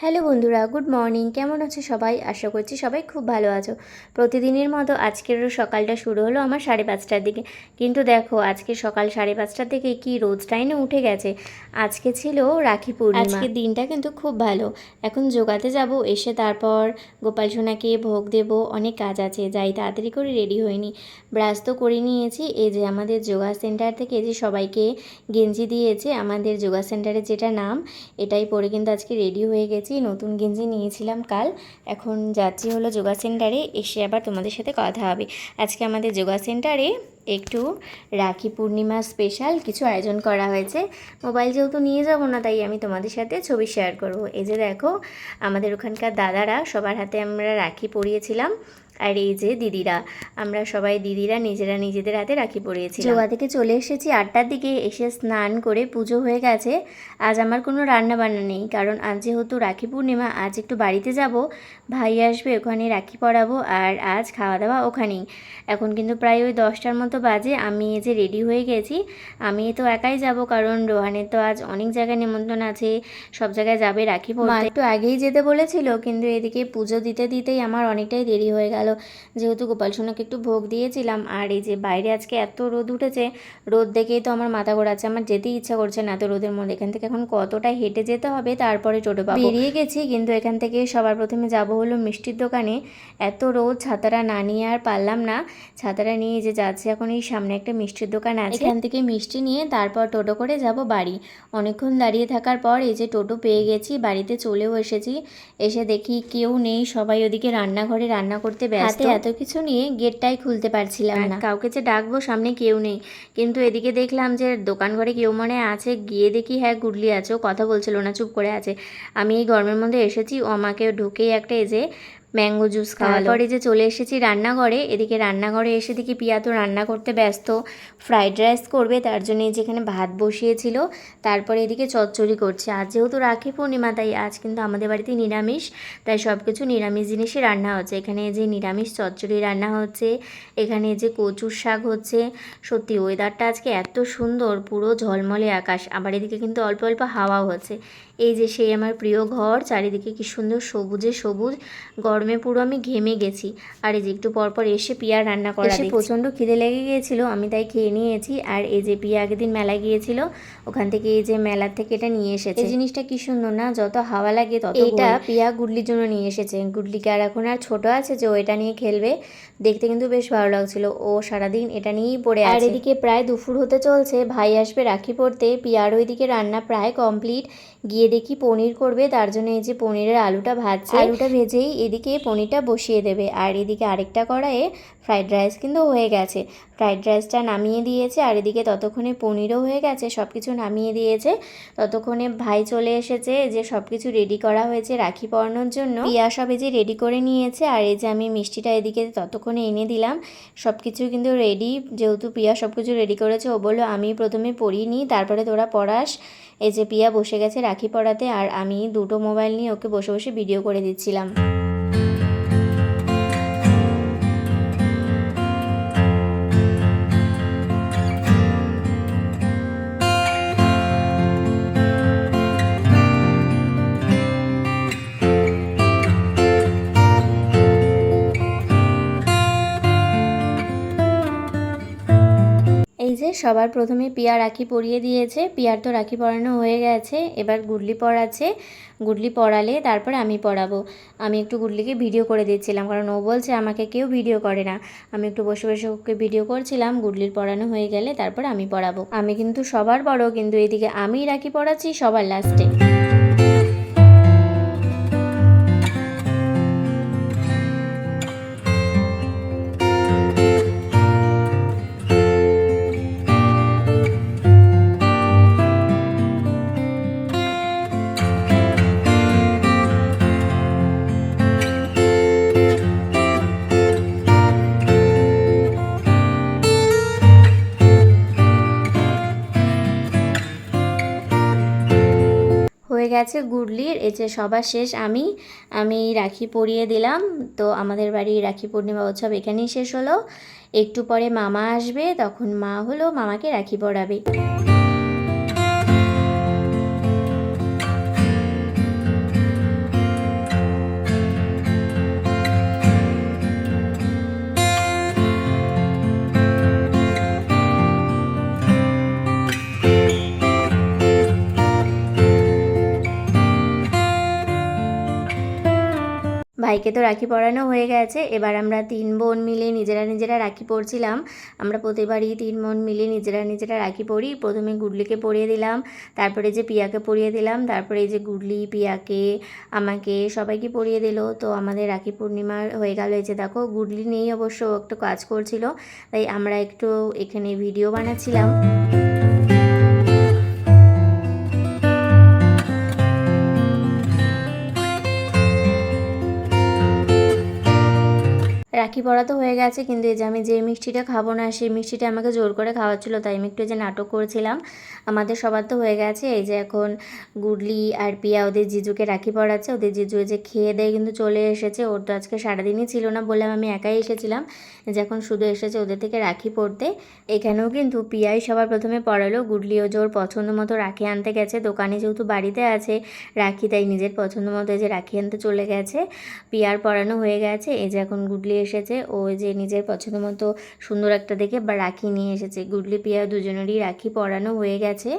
Hello বন্ধুরা, good morning. কেমন আছো সবাই? আশা করছি সবাই খুব ভালো আছো। প্রতিদিনের মতো আজকেরও সকালটা শুরু হলো আমার সাড়ে পাঁচটার দিকে। কিন্তু দেখো, আজকে সকাল সাড়ে পাঁচটার দিকে কি রোদটাই না উঠে গেছে। আজকে ছিল রাখি পূর্ণিমা। আজকের দিনটা কিন্তু খুব ভালো। এখন যোগাতে যাব, এসে তারপর গোপাল সোনাকে ভোগ দেব, অনেক কাজ আছে, যাই তাড়াতাড়ি করে রেডি হয়নি ব্রাশ তো করে নিয়েছি, এই যে আমাদের যোগা সেন্টার থেকে যে সবাইকে গেঞ্জি দিয়েছে, আমাদের যোগা সেন্টারের যেটা নাম, এটাই পরে কিন্তু আজকে রেডি হয়ে গেছি। নতুন গেঞ্জি নিয়েছিলাম কাল। এখন যাচ্ছি হলো যোগা সেন্টারে, এসে আবার তোমাদের সাথে কথা হবে। আজকে আমাদের যোগা সেন্টারে একটু রাখি পূর্ণিমা স্পেশাল কিছু আয়োজন করা হয়েছে। মোবাইল যেহেতু নিয়ে যাব না, তাই আমি তোমাদের সাথে ছবি শেয়ার করব। এই যে দেখো, আমাদের ওখানকার দাদারা সবার হাতে আমরা রাখি পরিয়েছিলাম। আর এই যে দিদিরা, আমরা সবাই দিদিরা নিজেরা নিজেদের হাতে রাখি পরিয়েছি যোগা থেকে চলে এসেছি, আটটার দিকে এসে স্নান করে পুজো হয়ে গেছে। আজ আমার কোনো রান্না বান্না নেই, কারণ আজ যেহেতু রাখি পূর্ণিমা, আজ একটু বাড়িতে যাব। ভাই আসবে, ওখানে রাখি পরাবো, আর আজ খাওয়া দাওয়া ওখানেই। এখন কিন্তু প্রায় ওই দশটার মতো বাজে, আমি এই যে রেডি হয়ে গেছি। আমি তো একাই যাব, কারণ রোহানের তো আজ অনেক জায়গায় নিমন্ত্রণ আছে, সব জায়গায় যাবে রাখি মা একটু আগেই যেতে বলেছিল, কিন্তু এদিকে পুজো দিতে দিতেই আমার অনেকটাই দেরি হয়ে গেল। যেহেতু গোপাল সোনাকে একটু ভোগ দিয়েছিলাম, আর এই যে বাইরে আজকে এত রোদ উঠেছে, রোদ দেখেই তো আমার মাথা ঘোরাচ্ছে। আমার যেতেই ইচ্ছা করছে না এত রোদের মধ্যে। এখান থেকে এখন কতটা হেঁটে যেতে হবে, তারপরে টোটো পাবো। বেরিয়ে গেছি, কিন্তু এখান থেকে সবার প্রথমে যাব হলো মিষ্টির দোকানে। এত রোদ, ছাতাটা না নিয়ে আর পারলাম না। ছাতাটা নিয়ে যে যাচ্ছে এখন, এই সামনে একটা মিষ্টির দোকান আছে। এখান থেকে মিষ্টি নিয়ে তারপর টোটো করে যাব বাড়ি। অনেকক্ষণ দাঁড়িয়ে থাকার পর এই যে টোটো পেয়ে গেছি, বাড়িতে চলেও এসেছি। এসে দেখি কেউ নেই, সবাই ওদিকে রান্নাঘরে রান্না করতে ব্যস্ত। এত কিছু নিয়ে গেটটাই খুলতে পারছিলাম না। কাউকে যে ডাকবো সামনে কেউ নেই। কিন্তু এদিকে দেখলাম যে দোকান ঘরে কেউ মনে আছে গিয়ে দেখি হ্যাঁ গুডলি আছে। ও কথা বলছিল না চুপ করে আছে। আমি এই গরমের মধ্যে এসেছি। ও আমাকে ঢুকেই একটা এজে ম্যাঙ্গো জুস খাওয়ালো। তারপরে যে চলে এসেছি রান্নাঘরে, এদিকে রান্নাঘরে এসে দেখি পিয়া তো রান্না করতে ব্যস্ত, ফ্রাইড রাইস করবে, তার জন্য যেখানে ভাত বসিয়েছিল, তারপরে এদিকে চচ্চড়ি করছে। আর যেহেতু রাখি পূর্ণিমা, তাই আজ কিন্তু আমাদের বাড়িতে নিরামিষ, তাই সব কিছু নিরামিষ জিনিসই রান্না হচ্ছে। এখানে যে নিরামিষ চচ্চড়ি রান্না হচ্ছে, এখানে যে কচুর শাক হচ্ছে। সত্যি ওয়েদারটা আজকে এত সুন্দর, পুরো ঝলমলে আকাশ, আবার এদিকে কিন্তু অল্প অল্প হাওয়াও হচ্ছে। এই যে সেই আমার প্রিয় ঘর চারিদিকে কি সুন্দর সবুজে সবুজ গরমে পুরো আমি ঘেমে গেছি। আর এই যে একটু পরপর এসে পিয়া রান্না করা এসে প্রচণ্ড খিদে লেগে গিয়েছিল আমি তাই খেয়ে নিয়েছি। আর এই যে পিয়া আগের দিন মেলায় গিয়েছিল ওখান থেকে এই যে মেলার থেকে এটা নিয়ে এসেছে। এই জিনিসটা কি সুন্দর না যত হাওয়া লাগে তত এটা পিয়া গুডলির জন্য নিয়ে এসেছে। গুডলিকে আর এখন আর ছোট আছে যে ও এটা নিয়ে খেলবে দেখতে কিন্তু বেশ ভালো লাগছিল। ও সারাদিন এটা নিয়েই পড়ে আর এদিকে প্রায় দুপুর হতে চলছে ভাই আসবে রাখি পড়তে। পিয়ার ওইদিকে রান্না প্রায় কমপ্লিট গিয়ে দেখি পনির করবে, তার জন্য এই যে পনিরের আলুটা ভাজছে। আলুটা ভেজেই এদিকে পনিরটা বসিয়ে দেবে। আর এদিকে আরেকটা কড়াইয়ে ফ্রাইড রাইস কিন্তু হয়ে গেছে। ফ্রাইড রাইসটা নামিয়ে দিয়েছে আর এদিকে ততক্ষণে পনিরও হয়ে গেছে সব কিছু নামিয়ে দিয়েছে। ততক্ষণে ভাই চলে এসেছে যে সব কিছু রেডি করা হয়েছে রাখি পরানোর জন্য। পিয়া সব এই যে রেডি করে নিয়েছে আর এই যে আমি মিষ্টিটা এদিকে ততক্ষণে এনে দিলাম। সব কিছু কিন্তু রেডি যেহেতু পিয়া সব কিছু রেডি করেছে, ও বলল, আমি প্রথমে পড়িয়ে নিই, তারপরে তোরা পড়াস এই যে পিয়া বসে গেছে রাখি পড়াতে আর আমি দুটো মোবাইল নিয়ে ওকে বসে বসে ভিডিও করে দিচ্ছিলাম। সবার প্রথমে পিয়া রাখি পরিয়ে দিয়েছে। পিয়ার তো রাখি পরানো হয়ে গেছে। এবার গুডলি পরাছে গুডলি পরালে তারপর আমি পরাবো। আমি একটু গুডলিকে ভিডিও করে দিচ্ছিলাম, কারণ ও বলছে আমাকে কেউ ভিডিও করে না। আমি একটু বসে বসে ওকে ভিডিও করছিলাম, গুডলির পরানো হয়ে গেলে তারপর আমি পরাবো। আমি কিন্তু সবার বড়, কিন্তু এদিকে আমি রাখি পরাচ্ছি সবার লাস্টে। গেছে গুডলির, এই যে সবার শেষ আমি আমি রাখি পরিয়ে দিলাম। তো আমাদের বাড়ি রাখি পূর্ণিমা উৎসব এখানেই শেষ হলো। একটু পরে মামা আসবে, তখন মা হলো, মামাকে রাখি পরাবে। ভাইকে তো রাখি পরানো হয়ে গেছে। এবার আমরা তিন বোন মিলে নিজেরা নিজেরা রাখি পরছিলাম। আমরা প্রতিবারই তিন বোন মিলে নিজেরা নিজেরা রাখি পরি। প্রথমে গুডলিকে পরিয়ে দিলাম, তারপরে যে পিয়াকে পরিয়ে দিলাম, তারপরে এই যে গুডলি, পিয়াকে, আমাকে সবাইকে পরিয়ে দিল। তো আমাদের রাখি পূর্ণিমা হয়ে গেল। এই যে দেখো, গুডলি নেই অবশ্য একটু কাজ করছিল, তাই আমরা একটু এখানে ভিডিও বানাচ্ছিলাম। রাখি পরা তো হয়ে গেছে, কিন্তু এই যে আমি যে মিষ্টিটা খাব না, সেই মিষ্টিটা আমাকে জোর করে খাওয়াচ্ছিলো তাই আমি একটু যে নাটক করেছিলাম। আমাদের সবার তো হয়ে গেছে, এই যে এখন গুডলি আর পিয়া ওদের জিজুকে রাখি পরাচ্ছে, ওদের জিজু যে খেয়ে দেয়ে কিন্তু চলে এসেছে, ওর তো আজকে সারাদিনই ছিল না বললাম আমি একাই এসেছিলাম। যে এখন শুধু এসেছে ওদের থেকে রাখি পরতে। এখানেও কিন্তু পিয়াই সবার প্রথমে পড়ালো গুডলিও যে ওর পছন্দ মতো রাখি আনতে গেছে, দোকানে যেহেতু বাড়িতে আছে রাখি, তাই নিজের পছন্দ মতো এই যে রাখি আনতে চলে গেছে, পিয়ার পরানো হয়ে গেছে, এই যে এখন গুডলি এসেছে। ও যে নিজের পছন্দ মতো সুন্দর একটা দেখে বা রাখি নিয়ে এসেছে। গুডলি পিয়া দুজনেরই রাখি পরানো হয়ে গেছে।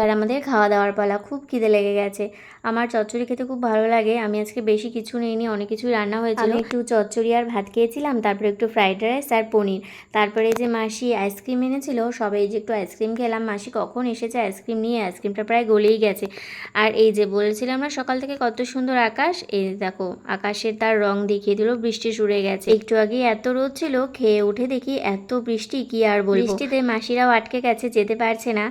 এবার আমাদের খাওয়া দাওয়ার পালা খুব খিদে লেগে গেছে। আমার চচ্চড়ি খেতে খুব ভালো লাগে। আমি আজকে বেশি কিছু নিইনি অনেক কিছুই রান্না হয়েছিল। একটু চচ্চড়ি আর ভাত খেয়েছিলাম তারপরে একটু ফ্রাইড রাইস আর পনির। তারপরে যে মাসি আইসক্রিম এনেছিল সবাই যে একটু আইসক্রিম খেলাম। মাসি কখন এসেছে আইসক্রিম নিয়ে আইসক্রিমটা প্রায় গলেই গেছে। আর এই যে বলেছিলাম না সকাল থেকে কত সুন্দর আকাশ এই দেখো আকাশের তার রং দেখিয়ে দিল বৃষ্টি শুরু গেছে। একটু আগে এত রোদ ছিল খেয়ে উঠে দেখি এত বৃষ্টি কি আর বলব? বৃষ্টিতে মাসিরাও আটকে গেছে যেতে পারছে না।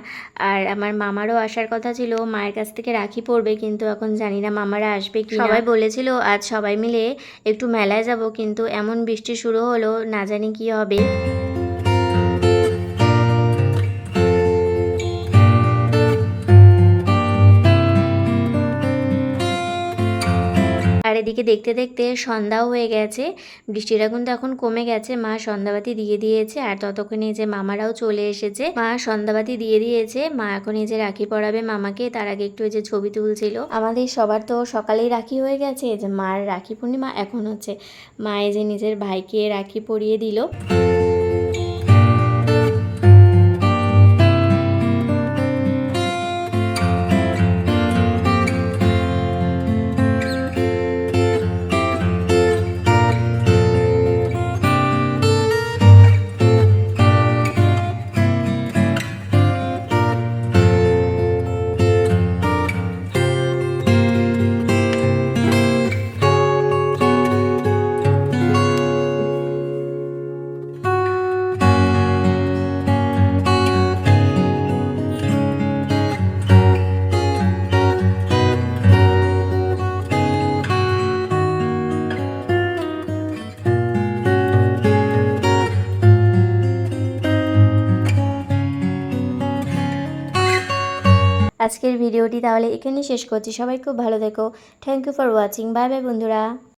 আর আমার মামারও আসার কথা ছিল, মায়ের কাছ থেকে রাখি পড়বে, কিন্তু এখন জানি না মামারা আসবে কি সবাই বলেছিল, আজ সবাই মিলে একটু মেলায় যাব, কিন্তু এমন বৃষ্টি শুরু হলো, না জানি কি হবে। এদিকে দেখতে দেখতে সন্ধ্যাও হয়ে গেছে। বৃষ্টির বৃষ্টিটা তো এখন কমে গেছে। মা সন্ধ্যাবাতি দিয়ে দিয়েছে। আর ততক্ষণে যে মামারাও চলে এসেছে। মা সন্ধ্যাবাতি দিয়ে দিয়েছে। মা এখন এই যে রাখি পড়াবে মামাকে। তার আগে একটু যে ছবি তুলছিল। আমাদের সবার তো সকালেই রাখি হয়ে গেছে। যে মার রাখি পূর্ণিমা এখন হচ্ছে। মা এই যে নিজের ভাইকে রাখি পরিয়ে দিল। আজকের ভিডিওটি তাহলে এখানেই শেষ করছি। সবাই খুব ভালো থেকো। Thank you for watching bye bye বন্ধুরা।